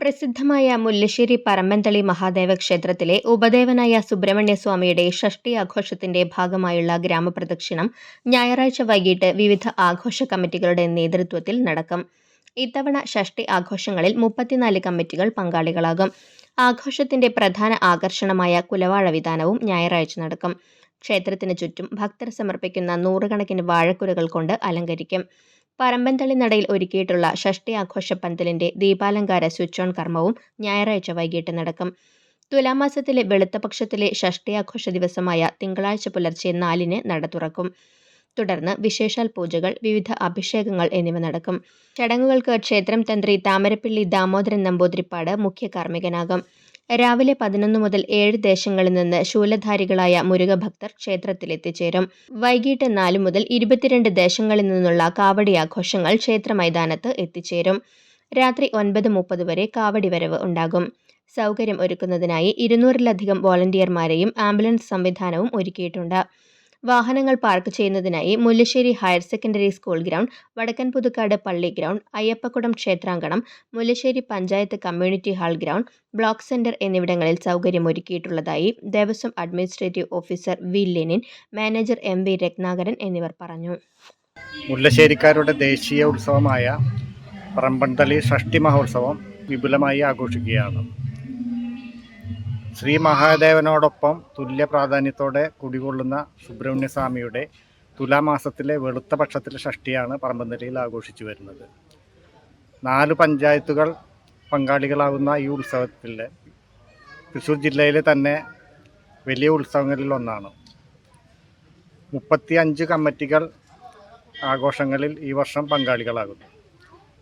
പ്രസിദ്ധമായ മുല്ലശ്ശേരി പറമ്പന്തളി മഹാദേവ ക്ഷേത്രത്തിലെ ഉപദേവനായ സുബ്രഹ്മണ്യസ്വാമിയുടെ ഷഷ്ടി ആഘോഷത്തിന്റെ ഭാഗമായുള്ള ഗ്രാമപ്രദക്ഷിണം ഞായറാഴ്ച വൈകിട്ട് വിവിധ ആഘോഷ കമ്മിറ്റികളുടെ നേതൃത്വത്തിൽ നടക്കും. ഇത്തവണ ഷഷ്ടി ആഘോഷങ്ങളിൽ മുപ്പത്തിനാല് കമ്മിറ്റികൾ പങ്കാളികളാകും. ആഘോഷത്തിന്റെ പ്രധാന ആകർഷണമായ കുലവാഴ വിധാനവും ഞായറാഴ്ച നടക്കും. ക്ഷേത്രത്തിന് ചുറ്റും ഭക്തർ സമർപ്പിക്കുന്ന നൂറുകണക്കിന് വാഴക്കുലകൾ കൊണ്ട് അലങ്കരിക്കും. പറമ്പൻതളി നടയിൽ ഒരുക്കിയിട്ടുള്ള ഷഷ്ടി ആഘോഷ പന്തലിന്റെ ദീപാലങ്കാര സ്വിച്ച് ഓൺ കർമ്മവും ഞായറാഴ്ച വൈകിട്ട് നടക്കും. തുലാമാസത്തിലെ വെളുത്തപക്ഷത്തിലെ ഷഷ്ടി ആഘോഷ ദിവസമായ തിങ്കളാഴ്ച പുലർച്ചെ നാലിന് നട തുറക്കും. തുടർന്ന് വിശേഷാൽ പൂജകൾ വിവിധ അഭിഷേകങ്ങൾ എന്നിവ നടക്കും. ചടങ്ങുകൾക്ക് ക്ഷേത്രം തന്ത്രി താമരപ്പിള്ളി ദാമോദരൻ നമ്പൂതിരിപ്പാട് മുഖ്യ കാർമ്മികനാകും രാവിലെ പതിനൊന്ന് മുതൽ ഏഴ് ദേശങ്ങളിൽ നിന്ന് ശൂലധാരികളായ മുരുകഭക്തർ ക്ഷേത്രത്തിലെത്തിച്ചേരും. വൈകിട്ട് നാല് മുതൽ ഇരുപത്തിരണ്ട് ദേശങ്ങളിൽ നിന്നുള്ള കാവടി ആഘോഷങ്ങൾ ക്ഷേത്ര മൈതാനത്ത് എത്തിച്ചേരും. രാത്രി ഒൻപത് മുപ്പത് വരെ കാവടി വരവ് ഉണ്ടാകും. സൗകര്യം ഒരുക്കുന്നതിനായി ഇരുന്നൂറിലധികം വോളണ്ടിയർമാരെയും ആംബുലൻസ് സംവിധാനവും ഒരുക്കിയിട്ടുണ്ട്. വാഹനങ്ങൾ പാർക്ക് ചെയ്യുന്നതിനായി Mullassery higher secondary school ground Vadakkan Puthukkad പള്ളി ground Ayyappakkudam ക്ഷേത്രാങ്കണം Mullassery panchayat community hall ground block centre എന്നിവിടങ്ങളിൽ സൗകര്യമൊരുക്കിയിട്ടുള്ളതായി Devaswom administrative officer V Lenin manager M V Ratnakaran എന്നിവർ പറഞ്ഞു. മുല്ലശ്ശേരിക്കാരുടെ ദേശീയ ഉത്സവമായ പറമ്പന്തളി ഷഷ്ടി മഹോത്സവം വിപുലമായി ആഘോഷിക്കുകയാണ്. ശ്രീ മഹാദേവനോടൊപ്പം തുല്യ പ്രാധാന്യത്തോടെ കുടികൊള്ളുന്ന സുബ്രഹ്മണ്യസ്വാമിയുടെ തുലാമാസത്തിലെ വെളുത്ത പക്ഷത്തിലെ ഷഷ്ടിയാണ് പറമ്പന്തലയിൽ ആഘോഷിച്ചു വരുന്നത്. നാല് പഞ്ചായത്തുകൾ പങ്കാളികളാകുന്ന ഈ ഉത്സവത്തിൽ തൃശ്ശൂർ ജില്ലയിലെ തന്നെ വലിയ ഉത്സവങ്ങളിൽ ഒന്നാണ്. മുപ്പത്തി അഞ്ച് കമ്മിറ്റികൾ ആഘോഷങ്ങളിൽ ഈ വർഷം പങ്കാളികളാകുന്നു.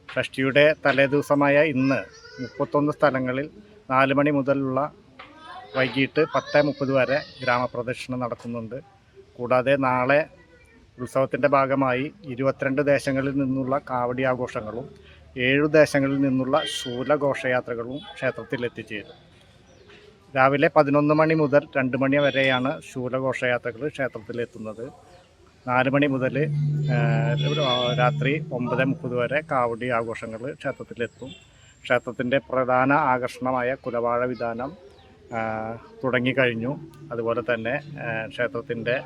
ഷഷ്ടിയുടെ തലേദിവസമായ ഇന്ന് മുപ്പത്തൊന്ന് സ്ഥലങ്ങളിൽ നാല് മണി മുതലുള്ള വൈകിട്ട് പത്ത് മുപ്പത് വരെ ഗ്രാമപ്രദക്ഷിണം നടക്കുന്നുണ്ട്. കൂടാതെ നാളെ ഉത്സവത്തിന്റെ ഭാഗമായി ഇരുപത്തിരണ്ട് ദേശങ്ങളിൽ നിന്നുള്ള കാവടി ആഘോഷങ്ങളും ഏഴു ദേശങ്ങളിൽ നിന്നുള്ള ശൂലഘോഷയാത്രകളും ക്ഷേത്രത്തിൽ എത്തിച്ചേരും. രാവിലെ പതിനൊന്ന് മണി മുതൽ രണ്ട് മണി വരെയാണ് ശൂലഘോഷയാത്രകൾ ക്ഷേത്രത്തിൽ എത്തുന്നത്. നാല് മണി മുതൽ രാത്രി ഒമ്പത് മുപ്പത് വരെ കാവടി ആഘോഷങ്ങൾ ക്ഷേത്രത്തിലെത്തും ക്ഷേത്രത്തിന്റെ പ്രധാന ആകർഷണമായ കുലവാഴ വിധാനം തുടങ്ങിക്കഴിഞ്ഞു അതുപോലെ തന്നെ ക്ഷേത്രത്തിന്റെ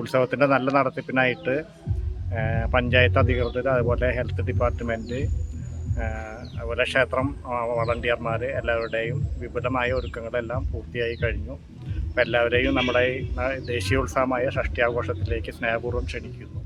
ഉത്സവത്തിന്റെ നല്ല നടത്തിപ്പിനായിട്ട് പഞ്ചായത്ത് അധികൃതർ അതുപോലെ ഹെൽത്ത് ഡിപ്പാർട്ട്മെന്റ് അതുപോലെ ക്ഷേത്രം വളണ്ടിയർമാർ എല്ലാവരുടെയും വിപുലമായ ഒരുക്കങ്ങളെല്ലാം പൂർത്തിയായി കഴിഞ്ഞു. അപ്പോൾ എല്ലാവരെയും നമ്മുടെ ദേശീയോത്സവമായ ഷഷ്ടി ആഘോഷത്തിലേക്ക് സ്നേഹപൂർവം ക്ഷണിക്കുന്നു.